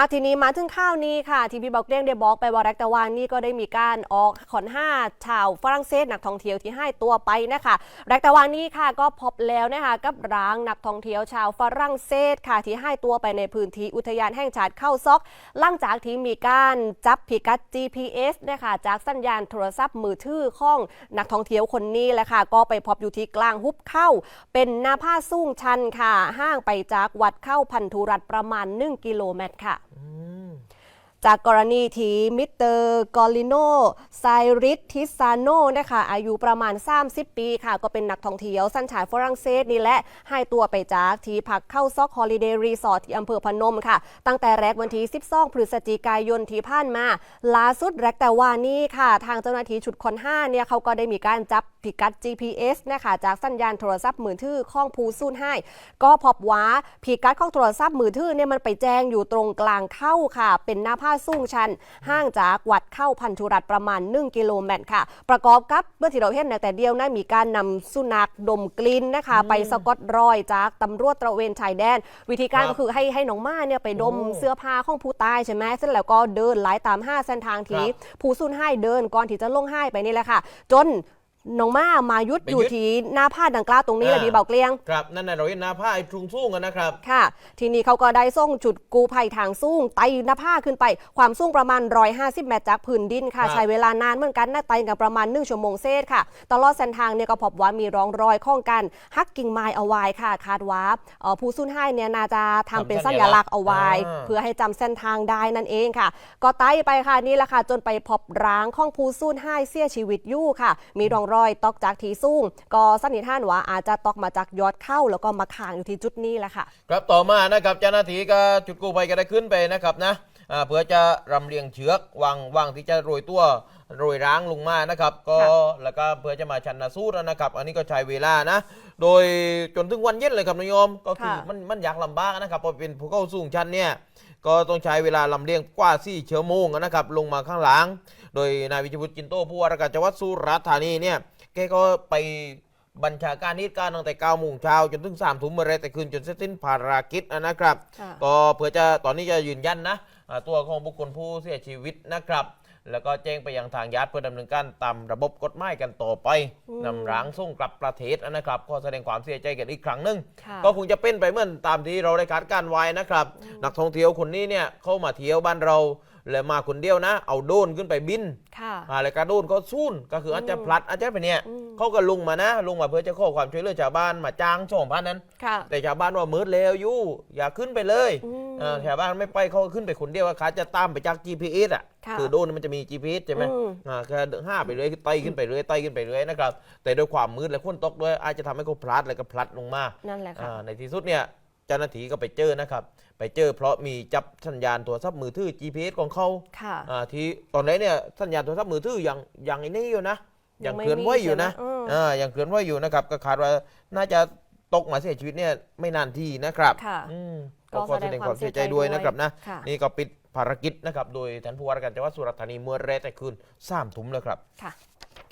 อาทีนี้มาถึงข้าวนี้ค่ะ ที่พี่บอกเรียงได้บอกไปว่าแรกตะวันนี่ก็ได้มีการออกขอนห้าชาวฝรั่งเศสนักท่องเที่ยวที่ให้ตัวไปนะคะแรกตะวันนี้ค่ะก็พบแล้วนะคะกับร้างนักท่องเที่ยวชาวฝรั่งเศสค่ะที่ให้ตัวไปในพื้นที่อุทยานแห่งชาติเข้าซอกหลังจากที่มีการจับพิกัด GPS นะคะจากสัญญาณโทรศัพท์มือถือของนักท่องเที่ยวคนนี้แหละค่ะก็ไปพบอยู่ที่กลางหุบเข้า เป็นหน้าผ้าสูงชันค่ะห่างไปจากวัดเข้าพันธุรัตประมาณ 1 กิโลเมตรค่ะ จากกรณีที่มิสเตอร์กอลิโนไซริสทิซาโนนะคะอายุประมาณ 30 ปีค่ะ ก็เป็นนักท่องเที่ยวสัญชาติฝรั่งเศสนี่แหละให้ตัวไปจากที่พักเข้าซอกฮอลิเดย์รีสอร์ทที่อำเภอพนมค่ะ ตั้งแต่แรกวันที่ 12 พฤศจิกายนที่ผ่านมาล่าสุดแรกแต่ว่านี่ค่ะ ทางเจ้าหน้าที่ชุดคน5เนี่ยเขาก็ได้มีการจับพิกัด GPS นะคะจากสัญญาณโทรศัพท์มือถือของผู้สูญให้ก็พบว่าพิกัดของโทรศัพท์มือถือเนี่ยมันไปแจ้งอยู่ตรงกลางเข้าค่ะ เป็นหน้าผาสูงชัน ห่างจากวัดเข้าพันธุรัตน์ประมาณ 1 กิโลเมตรค่ะ ประกอบกับเมื่อที่เราเห็นในแต่เดียวนะมีการนำสุนัขดมกลิ่นนะคะ ไปสะกดรอยจากตำรวจตระเวนชายแดน วิธีการครับก็คือให้ให้น้องม่าเนี่ยไปดมโอ้เสื้อผ้าของผู้ตายใช่ไหมเสร็จแล้วก็เดินไล่ตามห้าเส้นทางที่ครับผู้สูญให้เดินก่อนที่จะลงให้ไปนี่แหละค่ะ จน น้องม่ามายุดไปอยู่ยึดที่หน้าผ้าดังกล่าวตรงนี้แหละอ่าดีเบาเกลียง ครับ นั่นน่ะเราเห็นหน้าผ้าไอ้ทุงสู้กันนะครับ ค่ะ ทีนี้เขาก็ได้ส่งจุดกูภัยทางสูงไต่หน้าผ้าขึ้นไป ความสูงประมาณ 150 เมตรจากพื้นดินค่ะครับใช้เวลานานเหมือนกันนะไต่กันประมาณ1ชั่วโมงเศษค่ะ ตลอดเส้นทางเนี่ยก็พบว่ามีร่องรอยข้องกันฮักกิ่งไม้เอาไว้ค่ะ คาดว่าเอ่อผู้สูญให้เนี่ยน่าจะทำเป็นสัญลักษณ์เอาไว้อ่าเพื่อให้จำเส้นทางได้นั่นเองค่ะ ก็ไต่ไปค่ะนี่แหละค่ะจนไปพบร้างของผู้สูญให้เสียชีวิตอยู่ค่ะ มีร่องรอยตอกจากทีสูงก็สันนิษฐานว่าอาจจะตอกมาจากยอดเข้า แล้วก็มาค้างอยู่ที่จุดนี้แหละค่ะ ครับต่อมานะครับเจ้าหน้าที่ก็จุดกู้ภัยก็ได้ขึ้นไปนะครับนะเพื่อจะรำเลียงเชือกวางวางที่จะโรยตัว โรยร้างลงมานะครับ ก็ค่ะแล้วก็เพื่อจะมาชันสูตรนะครับ อันนี้ก็ใช้เวลานะ โดยจนถึงวันเย็นเลยครับนายโยมก็คือค่ะมันมันอยากลำบากนะครับเพราะเป็นภูเขาสูงชันเนี่ยก็ต้องใช้เวลาลำเลียงกว่าสี่ชั่วโมงนะครับ ลงมาข้างหลัง โดยนายวิชวุฒิจินโตผู้ว่าราชการจังหวัดสุราษฎร์ธานีเนี่ยแกก็ไปบัญชาการนิดการตั้งแต่9โมงเช้าจนถึง3ทุ่มเมื่อไรแต่คืนจนเสร็จสิ้นภารกิจนะครับค่ะก็เพื่อจะตอนนี้จะยืนยันนะอ่าตัวของบุคคลผู้เสียชีวิตนะครับ แล้วก็แจ้งไปยังทางญาติเพื่อดำเนินการตามระบบกฎหมายกันต่อไปนำร่างส่งกลับประเทศนะครับก็แสดงความเสียใจกันอีกครั้งหนึ่งค่ะก็คงจะเป็นไปเหมือนตามที่เราได้คาดการณ์ไว้นะครับ นักท่องเที่ยวคนนี้เนี่ยเข้ามาเที่ยวบ้านเราและมาคนเดียวนะ เอาโดรนขึ้นไปบิน ค่ะ อะไรกระโดนก็สู้นก็คืออาจจะพลัดอาจจะไปเนี่ยอืม เขาก็ลงมานะลงมาเพื่อจะขอความช่วยเหลือชาวบ้านมาจ้างสองพันนั้น ค่ะ แต่ชาวบ้านว่ามืดแล้วอยู่อย่าขึ้นไปเลย อืม เออชาวบ้านไม่ไปเขาก็ขึ้นไปคนเดียวว่าเขาจะตามไปจาก GPS อะค่ะคือโดรนมันจะมี GPS ใช่ไหมอืม อ่าแค่ห้าไปเรื่อยไต่ขึ้นไปเรื่อยไต่ขึ้นไปเรื่อยนะครับ แต่ด้วยความมืดและฝนตกด้วยอาจจะทำให้เขาพลัดแล้วก็พลัดลงมานั่นแหละค่ะ อ่าในที่สุดเนี่ยเจ้าหน้าที่ก็ไปเจอนะครับ ไปเจอเพราะมีจับสัญญาณโทรศัพท์มือถือ GPS ของเขา ค่ะ อ่าที่ตอนนี้เนี่ยสัญญาณโทรศัพท์มือถือยังยังไอ้นี่อยู่นะยัยังงไม่เคลื่อนไหวอยู่นะมีใช่ไหมอืมอ่ายังเคลื่อนไหวอยู่นะครับก็คาดว่าน่าจะตกมาเสียชีวิตเนี่ยไม่นานทีนะครับค่ะ อืม ก็ก็ขอแสดงความเสียใจด้วยนะครับนะค่ะนี่ก็ปิดภารกิจนะครับ โดยท่านผู้ว่าราชการจังหวัดสุราษฎร์ธานีเมื่อแรกแต่คืนสามทุ่มแล้วครับค่ะ